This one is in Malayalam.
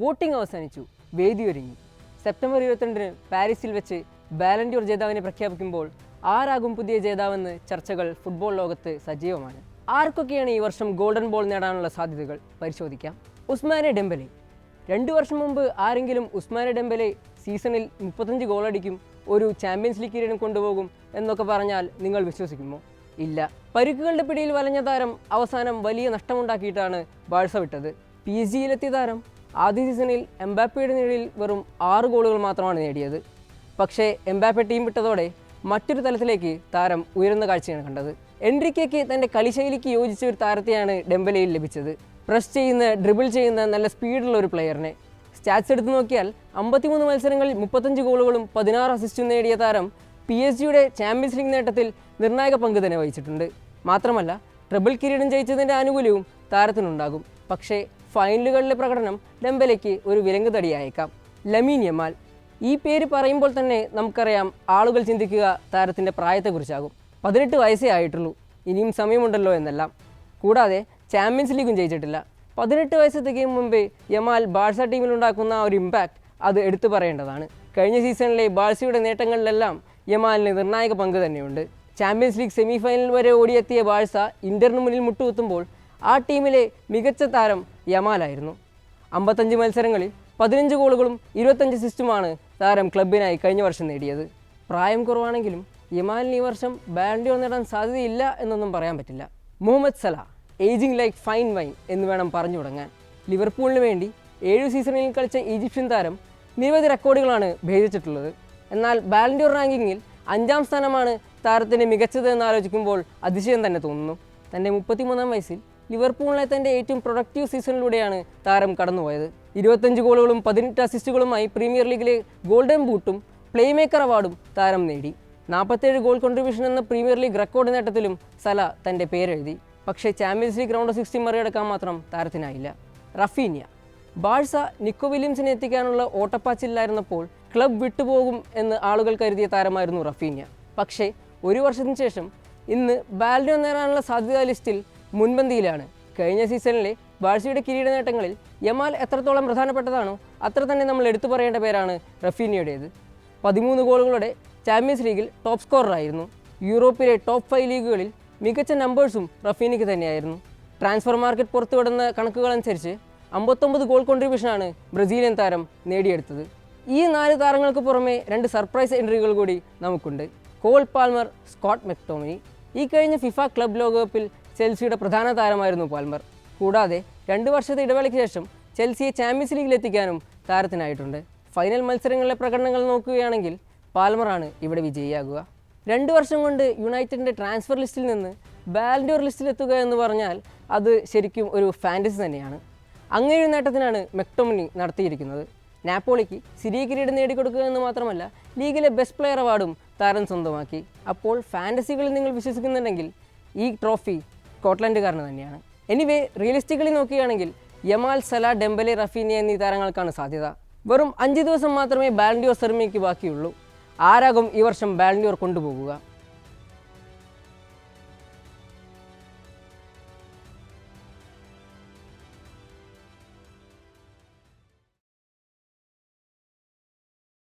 വോട്ടിംഗ് അവസാനിച്ചു. വേദി ഒരുങ്ങി. സെപ്റ്റംബർ ഇരുപത്തിരണ്ടിന് പാരീസിൽ വെച്ച് ബാലൻഡ്യൂർ ജേതാവിനെ പ്രഖ്യാപിക്കുമ്പോൾ ആരാകും പുതിയ ജേതാവെന്ന് ചർച്ചകൾ ഫുട്ബോൾ ലോകത്ത് സജീവമാണ്. ആർക്കൊക്കെയാണ് ഈ വർഷം ഗോൾഡൻ ബോൾ നേടാനുള്ള സാധ്യതകൾ? പരിശോധിക്കാം. ഉസ്മാനെ ഡെമ്പലെ രണ്ടു വർഷം മുമ്പ് ആരെങ്കിലും ഉസ്മാനെ ഡെമ്പലെ സീസണിൽ മുപ്പത്തഞ്ച് ഗോളടിക്കും ഒരു ചാമ്പ്യൻസ് ലീഗ് കിരീടം കൊണ്ടുപോകും എന്നൊക്കെ പറഞ്ഞാൽ നിങ്ങൾ വിശ്വസിക്കുമോ? ഇല്ല. പരുക്കുകളുടെ പിടിയിൽ വലഞ്ഞ താരം അവസാനം വലിയ നഷ്ടമുണ്ടാക്കിയിട്ടാണ് ബാഴ്സ വിട്ടത്. പി എസ് ജിയിലെത്തിയ താരം? ആദ്യ സീസണിൽ എംബാപ്പയുടെ നിഴലിൽ വെറും ആറ് ഗോളുകൾ മാത്രമാണ് നേടിയത്. പക്ഷേ എംബാപ്പെ ടീം വിട്ടതോടെ മറ്റൊരു തലത്തിലേക്ക് താരം ഉയരുന്ന കാഴ്ചയാണ് കണ്ടത്. എൻട്രിക്കയ്ക്ക് തന്റെ കളിശൈലിക്ക് യോജിച്ച ഒരു താരത്തെയാണ് ഡെമ്പലയിൽ ലഭിച്ചത്. പ്രസ് ചെയ്യുന്ന ഡ്രിബിൾ ചെയ്യുന്ന നല്ല സ്പീഡുള്ള ഒരു പ്ലെയറിനെ. സ്റ്റാറ്റ്സ് എടുത്തു നോക്കിയാൽ അമ്പത്തിമൂന്ന് മത്സരങ്ങളിൽ മുപ്പത്തഞ്ച് ഗോളുകളും പതിനാറ് അസിസ്റ്റും നേടിയ താരം പി എസ് ജിയുടെ ചാമ്പ്യൻസ് ലീഗ് നേട്ടത്തിൽ നിർണായക പങ്ക് തന്നെ വഹിച്ചിട്ടുണ്ട്. മാത്രമല്ല ട്രിബിൾ കിരീടം ജയിച്ചതിന്റെ ആനുകൂല്യവും താരത്തിനുണ്ടാകും. പക്ഷേ ഫൈനലുകളിലെ പ്രകടനം ഡെമ്പലയ്ക്ക് ഒരു വിലങ്ങ് തടിയായേക്കാം. ലമീൻ യമാൽ ഈ പേര് പറയുമ്പോൾ തന്നെ നമുക്കറിയാം ആളുകൾ ചിന്തിക്കുക താരത്തിന്റെ പ്രായത്തെക്കുറിച്ചാകും. പതിനെട്ട് വയസ്സേ ആയിട്ടുള്ളൂ ഇനിയും സമയമുണ്ടല്ലോ എന്നെല്ലാം. കൂടാതെ ചാമ്പ്യൻസ് ലീഗും ജയിച്ചിട്ടില്ല. പതിനെട്ട് വയസ്സ് തികയും മുമ്പേ യമാൽ ബാഴ്സ ടീമിലുണ്ടാക്കുന്ന ഒരു ഇമ്പാക്റ്റ് അത് എടുത്തു പറയേണ്ടതാണ്. കഴിഞ്ഞ സീസണിലെ ബാഴ്സയുടെ നേട്ടങ്ങളിലെല്ലാം യമാലിന് നിർണായക പങ്ക് തന്നെയുണ്ട്. ചാമ്പ്യൻസ് ലീഗ് സെമിഫൈനൽ വരെ ഓടിയെത്തിയ ബാഴ്സ ഇന്ററിന് മുന്നിൽ മുട്ടുകുത്തുമ്പോൾ ആ ടീമിലെ മികച്ച താരം യമാലായിരുന്നു. അമ്പത്തഞ്ച് മത്സരങ്ങളിൽ പതിനഞ്ച് ഗോളുകളും ഇരുപത്തഞ്ച് സിസ്റ്റുമാണ് താരം ക്ലബിനായി കഴിഞ്ഞ വർഷം നേടിയത്. പ്രായം കുറവാണെങ്കിലും യമാലിന് ഈ വർഷം ബാൻഡിയോ നേടാൻ സാധ്യതയില്ല എന്നൊന്നും പറയാൻ പറ്റില്ല. Mohamed Salah ageing like fine wine എന്ന് വേണം പറഞ്ഞു തുടങ്ങാൻ. ലിവർപൂളിന് വേണ്ടി ഏഴു സീസണിൽ കളിച്ച ഈജിപ്ഷ്യൻ താരം നിരവധി റെക്കോർഡുകളാണ് ഭേദിച്ചിട്ടുള്ളത്. എന്നാൽ ബാലൻഡ്യൂർ റാങ്കിങ്ങിൽ അഞ്ചാം സ്ഥാനമാണ് താരത്തിന് മികച്ചത് എന്ന് ആലോചിക്കുമ്പോൾ അതിശയം തന്നെ തോന്നുന്നു. തന്റെ മുപ്പത്തിമൂന്നാം വയസ്സിൽ ലിവർപൂളിനെ തന്റെ ഏറ്റവും പ്രൊഡക്റ്റീവ് സീസണിലൂടെയാണ് താരം കടന്നുപോയത്. ഇരുപത്തഞ്ച് ഗോളുകളും പതിനെട്ട് അസിസ്റ്റുകളുമായി പ്രീമിയർ ലീഗിലെ ഗോൾഡൻ ബൂട്ടും പ്ലേമേക്കർ അവാർഡും താരം നേടി. നാൽപ്പത്തേഴ് ഗോൾ കോൺട്രിബ്യൂഷൻ എന്ന പ്രീമിയർ ലീഗ് റെക്കോർഡ് നേട്ടത്തിലും സല തന്റെ പേരെഴുതി. പക്ഷേ ചാമ്പ്യൻസ് ലീഗ് റൗണ്ട് സിക്സ്റ്റി മറികടക്കാൻ മാത്രം താരത്തിനായില്ല. റഫീനിയ. ബാഴ്സ നിക്കോ വില്യംസിനെ എത്തിക്കാനുള്ള ഓട്ടപ്പാച്ചിലായിരുന്നപ്പോൾ ക്ലബ് വിട്ടുപോകും എന്ന് ആളുകൾ കരുതിയ താരമായിരുന്നു റഫീനിയ. പക്ഷേ ഒരു വർഷത്തിന് ശേഷം ഇന്ന് ബാൽഡിയോ നേടാനുള്ള സാധ്യതാ ലിസ്റ്റിൽ മുൻപന്തിയിലാണ്. കഴിഞ്ഞ സീസണിലെ ബാഴ്സയുടെ കിരീട നേട്ടങ്ങളിൽ യമാൽ എത്രത്തോളം പ്രധാനപ്പെട്ടതാണോ അത്ര തന്നെ നമ്മൾ എടുത്തു പറയേണ്ട പേരാണ് റഫീനിയുടേത്. പതിമൂന്ന് ഗോളുകളുടെ ചാമ്പ്യൻസ് ലീഗിൽ ടോപ്പ് സ്കോററായിരുന്നു. യൂറോപ്പിലെ ടോപ്പ് ഫൈവ് ലീഗുകളിൽ മികച്ച നമ്പേഴ്സും റഫീനിക്ക് തന്നെയായിരുന്നു. ട്രാൻസ്ഫർ മാർക്കറ്റ് പുറത്തുവിടുന്ന കണക്കുകളനുസരിച്ച് അമ്പത്തൊമ്പത് ഗോൾ കോൺട്രിബ്യൂഷനാണ് ബ്രസീലിയൻ താരം നേടിയെടുത്തത്. ഈ നാല് താരങ്ങൾക്ക് പുറമെ രണ്ട് സർപ്രൈസ് എൻട്രികൾ കൂടി നമുക്കുണ്ട്. Cole Palmer Scott McTominay. ഈ കഴിഞ്ഞ ഫിഫ ക്ലബ് ലോകകപ്പിൽ ചെൽസിയുടെ പ്രധാന താരമായിരുന്നു പാൽമർ. കൂടാതെ രണ്ട് വർഷത്തെ ഇടവേളയ്ക്ക് ശേഷം ചെൽസിയെ ചാമ്പ്യൻസ് ലീഗിൽ എത്തിക്കാനും താരത്തിനായിട്ടുണ്ട്. ഫൈനൽ മത്സരങ്ങളിലെ പ്രകടനങ്ങൾ നോക്കുകയാണെങ്കിൽ പാൽമറാണ് ഇവിടെ വിജയിയാകുക. രണ്ട് വർഷം കൊണ്ട് യുണൈറ്റഡിന്റെ ട്രാൻസ്ഫർ ലിസ്റ്റിൽ നിന്ന് ബാലൻഡോർ ലിസ്റ്റിലെത്തുക എന്ന് പറഞ്ഞാൽ അത് ശരിക്കും ഒരു ഫാന്റസി തന്നെയാണ്. അങ്ങനെ നേട്ടത്തിനാണ് മെക്ടോമിനി നടത്തിയിരിക്കുന്നത്. നാപ്പോളിക്ക് സിരിയ കിരീടം നേടിക്കൊടുക്കുക എന്ന് മാത്രമല്ല ലീഗിലെ ബെസ്റ്റ് പ്ലെയർ അവാർഡും താരം സ്വന്തമാക്കി. അപ്പോൾ ഫാന്റസികളിൽ നിങ്ങൾ വിശ്വസിക്കുന്നുണ്ടെങ്കിൽ ഈ ട്രോഫി സ്കോട്ട്ലൻഡുകാരന് തന്നെയാണ്. എനിവേ റിയലിസ്റ്റിക്കലി നോക്കുകയാണെങ്കിൽ യമാൽ സല ഡെംബലെ റഫീനിയ എന്നീ താരങ്ങൾക്കാണ് സാധ്യത. വെറും അഞ്ച് ദിവസം മാത്രമേ ബാലൻഡിയോർ സെർമിക്ക് ബാക്കിയുള്ളൂ. ആരാകും ഈ വർഷം ബാലൻഡിയോർ കൊണ്ടുപോകുക?